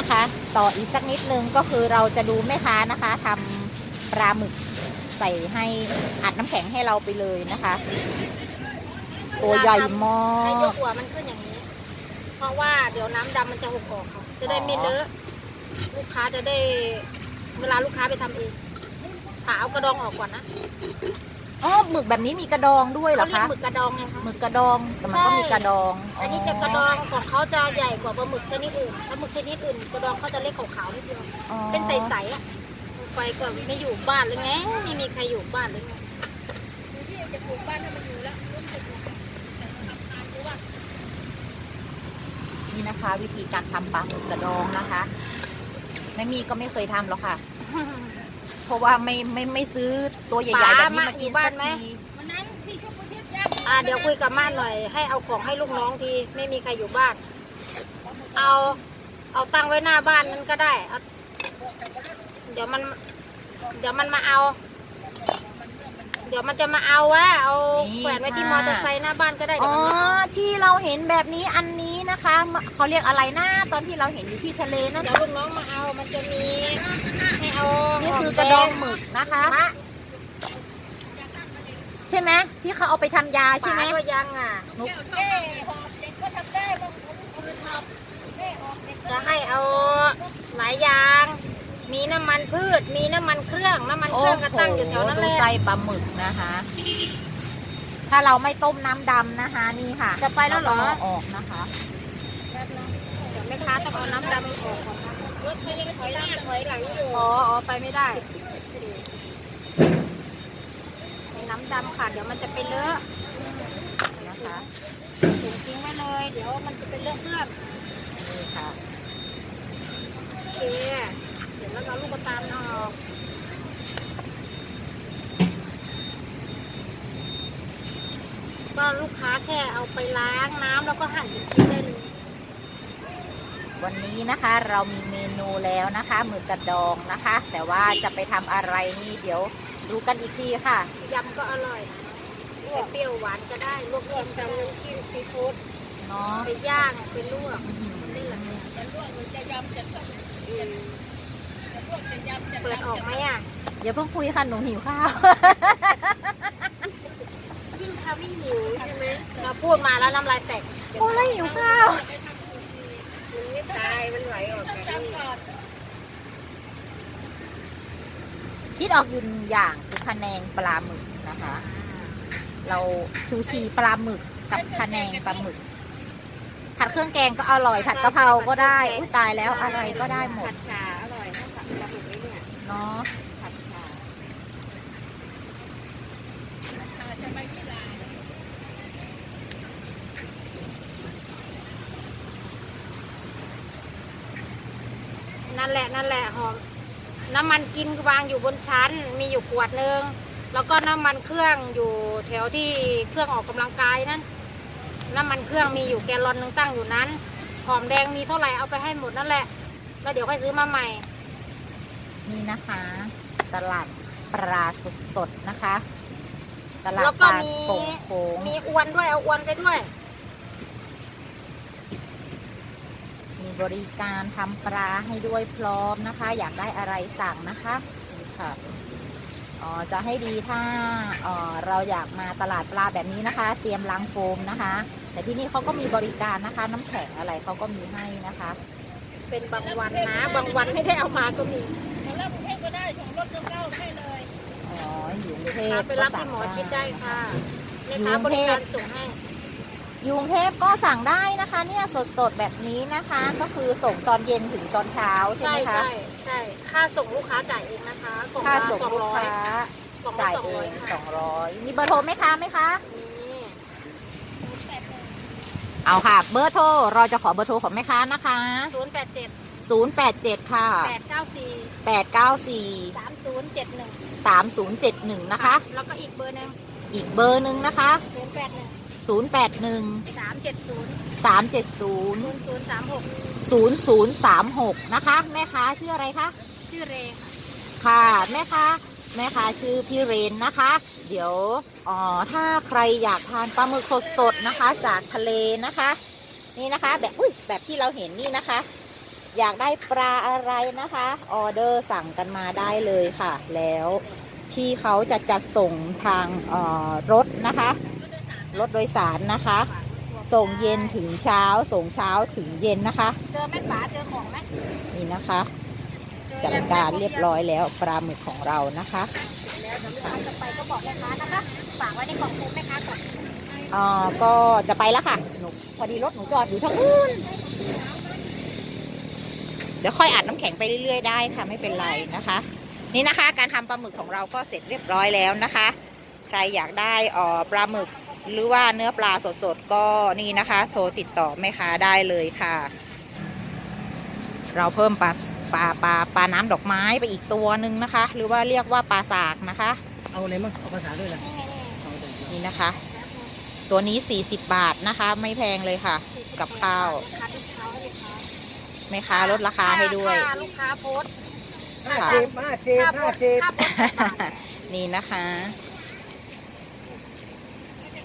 นะคะ ต่ออีกสักนิดนึงก็คือเราจะดูแม่ค้านะคะทำปลาหมึกใส่ให้อัดน้ำแข็งให้เราไปเลยนะคะตัวใหญ่มอให้ยกกหัวมันขึ้นอย่างนี้ เพราะว่าเดี๋ยวน้ำดำมันจะหกออกค่ะ จะได้ไม่เลอะลูกค้าจะได้เวลาลูกค้าไปทำเองผ่าเอากระดองออกก่อนนะ อ๋อหมึกแบบนี้มีกระดองด้วยเหรเขาอเรียกคะหมึกกระดองไงคะ หมึกกระดองแต่มันก็ใช่ มีกระดองอันนี้จะกระดองของเขาจะใหญ่กว่าปลาหมึกชนิดอื่นถ้าหมึกชนิดอื่นกระดองเขาจะเล็กขาวๆนิดเดียว อ๋อเป็นใสๆอะไฟก็ไม่อยู่บ้านเลยไง ไม่มีใครอยู่บ้านเลยไงอยู่ที่จะปลูกบ้านให้มันอยู่แล้วรู้สึกนะดูว่านี่นะคะ วิธีการทำปลาหมึกกระดองนะคะ ไม่มีก็ไม่เคยทำหรอกค่ะ เพราะว่าไม่ไม่ไม่ซื้อตัวใหญ่ๆแบบนี้มากินสักทีวันนั้นที่ชุบประชิดย่างอ่าเดี๋ยวคุยกับม่านหน่อย ให้เอาของให้ลูกน้องทีไม่มีใครอยู่บ้าน เอาเอาตั้งไว้หน้าบ้านนั้นก็ได้เอาเดี๋ยวมัน เดี๋ยวมันมาเอา เดี๋ยวมันจะมาเอาวะเอาแขวนไว้ที่มอเตอร์ไซค์หน้าบ้านก็ได้อ๋เดี๋ยอวมันมาที่เราเห็นแบบนี้อันนี้นะคะเขาเรียกอะไรนะตอนที่เราเห็นอยู่ที่ทะเลนะเดี๋ยวลูกน้องมาเอามันจะมีให้เอานี่คือกระดองหมึกนะคะ มะใช่ไหมที่เขาเอาไปทำยาใช่ป๋าไหมก็ยังอะนุ๊กจะให้เอาหลายอย่าง มีน้ำมันพืช มีน้ำมันเครื่อง น้ำมันโอ้เครื่องก็โหตั้งอยู่แถวนั้นดูแหละไส้ปลาหมึกนะคะ ถ้าเราไม่ต้มน้ำดำนะคะ นี่ค่ะจะไปแล้วเหรอาก็าออกนะคะแป๊บนึงเดี๋ยวแม่ค้าต้องเอาน้ำดำออกก่อนนะรถเขายังถอยหน้าถอยหลังอยู่อ๋ออ๋อไปไม่ได้ไอ้น้ำดำค่ะ เดี๋ยวมันจะไปเลอะนะคะถุงทิ้งไว้เลย เดี๋ยวมันจะเป็นเลอะเพื่อนนี่ค่ะโอเค เดี๋ยวแล้วก็เอาลูกกระตาลออกก็ลูกค้าแค่เอาไปล้างน้ำแล้วก็หั่นเป็นชิ้นได้เลย วันนี้นะคะเรามีเมนูแล้วนะคะหมึกกระดองนะคะ แต่ว่าจะไปทำอะไรนี่เดี๋ยวดูกันอีกทีค่ะ ยำก็อร่อยลวกเปรี้ยวหวานก็ได้ลวกจิ้มกับน้ำจิ้มซีฟู้ดเนาะไปย่างไปลวกอื้อหือนี่แหละจะลวกหรือจะยำจะต้มจะลวกจะยำจะ เปิดออกไหมอะอย่าเพิ่งคุยค่ะหนูหิวข้าว ยิ่งทำยิ่งหิวใช่ไหมเราพูดมาแล้วน้ำลายแตกโอ้แล้วหิวข้าวมันไม่ตายมันไหลออกแบบนี้คิดออกอยู่อย่างคือคะแนนปลาหมึกนะคะ เราชูชีปลาหมึกกับคะแนนปลาหมึกผัดเครื่องแกงก็อร่อยผัดกะเพราก็ได้อุ้ยตายแล้วอะไรก็ได้หมดผัดชาอร่อยถ้าผัดปลาหมึกนี่ เนี่ยเนาะผัดชานั่นแหละนั่นแหละหอม น้ำมันกินวางอยู่บนชั้น มีอยู่ขวดหนึ่งแล้วก็น้ำมันเครื่องอยู่แถวที่เครื่องออกกำลังกายนั้นน้ำมันเครื่องมีอยู่แกลลอนหนึงตั้งอยู่นั้น หอมแดงมีเท่าไหร่เอาไปให้หมดนั่นแหละ แล้วเดี๋ยวค่อยซื้อมาใหม่ นี่นะคะ ตลาดปลาสดๆนะคะ ตลาดแล้วปก็ลามีโป่งโขงมีอวนด้วยเอาอวนไปด้วย มีบริการทำปลาให้ด้วยพร้อมนะคะ อยากได้อะไรสั่งนะคะนี่ค่ะอ๋อจะให้ดีถ้าเอ่อเราอยากมาตลาดปลาแบบนี้นะคะ เตรียมล้างโฟมนะคะ แต่ที่นี่เขาก็มีบริการนะคะ น้ำแข็งอะไรเขาก็มีให้นะคะ เป็นบางวันนะ บางวันไม่ได้เอามาก็มี อ๋ออยู่กรุงเทพไปรับที่หมอชิดได้ค่ะแม่ค้าบริการส่งให้อยู่กรุงเทพก็สั่งได้นะคะ เนี่ยสดๆแบบนี้นะคะ ก็คือส่งตอนเย็นถึงตอนเช้าใช่ใช่ไหมคะ ใช่ใช่ค่าส่งลูกค้าจ่ายเองนะคะกล่องค่าละส่งสองลูกร้อยค้ากล่องละจ่ายสองเอร้อยงสค่ะองร้อยมีเบอร์โทรไหมคะไหมคะมีเอาค่ะ เบอร์โทร เราจะขอเบอร์โทรของแม่ค้านะคะ ศูนย์แปดเจ็ด 087 ค่ะ แปดเก้าสี่894 สามศูนย์เจ็ดหนึ่ง3071 นะคะ แล้วก็อีกเบอร์หนึ่งอีกเบอร์หนึ่งนะคะ ศูนย์แปดหนึ่ง081 สามเจ็ดศูนย์370ศูนย์ศูนย์สามหก0036 นะคะ แม่ค้าชื่ออะไรคะ ชื่อเรค่ะ ค่ะแม่ค้าแม่ค้าชื่อพี่เรนนะคะ เดี๋ยวอ๋อถ้าใครอยากทานปลาหมึกสดๆนะคะ จากทะเลนะคะ นี่นะคะ แบบอุ้ยแบบที่เราเห็นนี่นะคะ อยากได้ปลาอะไรนะคะ ออเดอร์สั่งกันมาได้เลยค่ะ แล้วพี่เขาจะจัดส่งทางเอ่อรถนะคะ รถโดยสารนะคะ ส่งเย็นถึงเช้า ส่งเช้าถึงเย็นนะคะ เจอแม่ป๋าเจอของไหมนี่นะคะเจอจัดยังการเรียบร้อยแล้วปลาหมึกของเรานะคะแล้วเดี๋ยวลูกค้าจะไปก็บอกแม่ค้านะคะฝากไว้ในกล่องโฟมแม่ค้าก่อนเอ่อก็จะไปแล้วค่ะหนูพอดีรถหนูจอดอยู่ทางนู้น เดี๋ยวค่อยอัดน้ำแข็งไปเรื่อยๆได้ค่ะไม่เป็นไรนะคะ นี่นะคะการทำปลาหมึกของเราก็เสร็จเรียบร้อยแล้วนะคะ ใครอยากได้เอ่อปลาหมึกหรือว่าเนื้อปลาสดๆก็นี่นะคะ โทรติดต่อแม่ค้าได้เลยค่ะ เราเพิ่มปลาปลาปลาปลาน้ำดอกไม้ไปอีกตัวหนึ่งนะคะ หรือว่าเรียกว่าปลาสากนะคะ เอาอะไรมั้งเอาภาษาด้วยล่ะนี่ไงนี่ไงเอาแต่นี่นะคะ ตัวนี้ 40 บาทนะคะ ไม่แพงเลยค่ะ กับข้าว แม่ค้าลดราคาให้ด้วย ค่าลูกค้าโพสต์ห้าค่ะสิบห้าสิบค่าโพห้าสต์สิบค่าโพสต์สิบบาท นี่นะคะ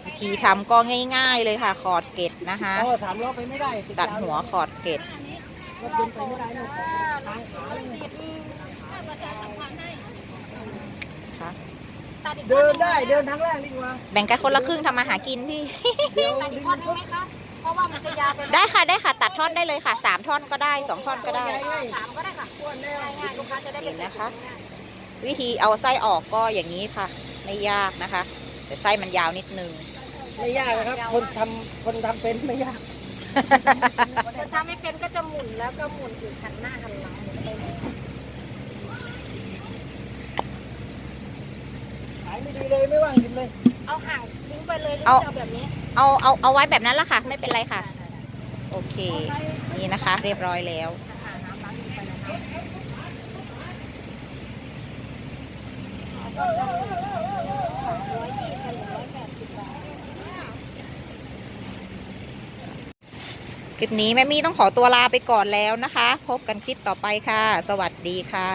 วิธีทำก็ง่ายๆเลยค่ะ ขอดเกล็ดนะคะเอาสามล้อไปไม่ได้ตัดหัวขอดเกล็ด รถยนต์ไปไม่ได้ลูกทางขาเลย ค่ะตัดอีกเดินท่อได้หงหมเดินทางล่างดีกว่า แบ่งกันคนละครึ่งทำมาหากินพี่ เดี๋ยวตัดอีกท่อนหนึงไหมคะ เพราะว่ามันจะยาวไปได้ค่ะได้ค่ะ ตัดท่อนได้เลยค่ะสามท่อนก็ได้สองท่อนก็ได้สามก็ได้ค่ะง่ายๆลูกค้าจะได้ไม่เห็นนะคะง่ายวิธีเอาไส้ออกก็อย่างนี้ค่ะ ไม่ยากนะคะ แต่ไส้มันยาวนิดนึงไม่ยากนะครับ คนทำคนทำเป็นไม่ยากแต่ถ้าไม่เป็นก็จะหมุนแล้วก็หมุนอีกหันหน้าหันหลังหมุนไปเลยขายไม่ดีเลยไม่ว่างหยิบเลย เอาห่างทิ้งไปเลยหรือเอาจะเอาแบบนี้เอาเอาเอาไว้แบบนั้นละค่ะ ไม่เป็นไรค่ะ โอเค นี่นะคะ เรียบร้อยแล้วอ่าน้ำล้างมือไปแล้วนะสามร้อยยี่สิบร้อยแปดสิบบาทคลิปนี้แม่มี่ต้องขอตัวลาไปก่อนแล้วนะคะ พบกันคลิปต่อไปค่ะ สวัสดีค่ะ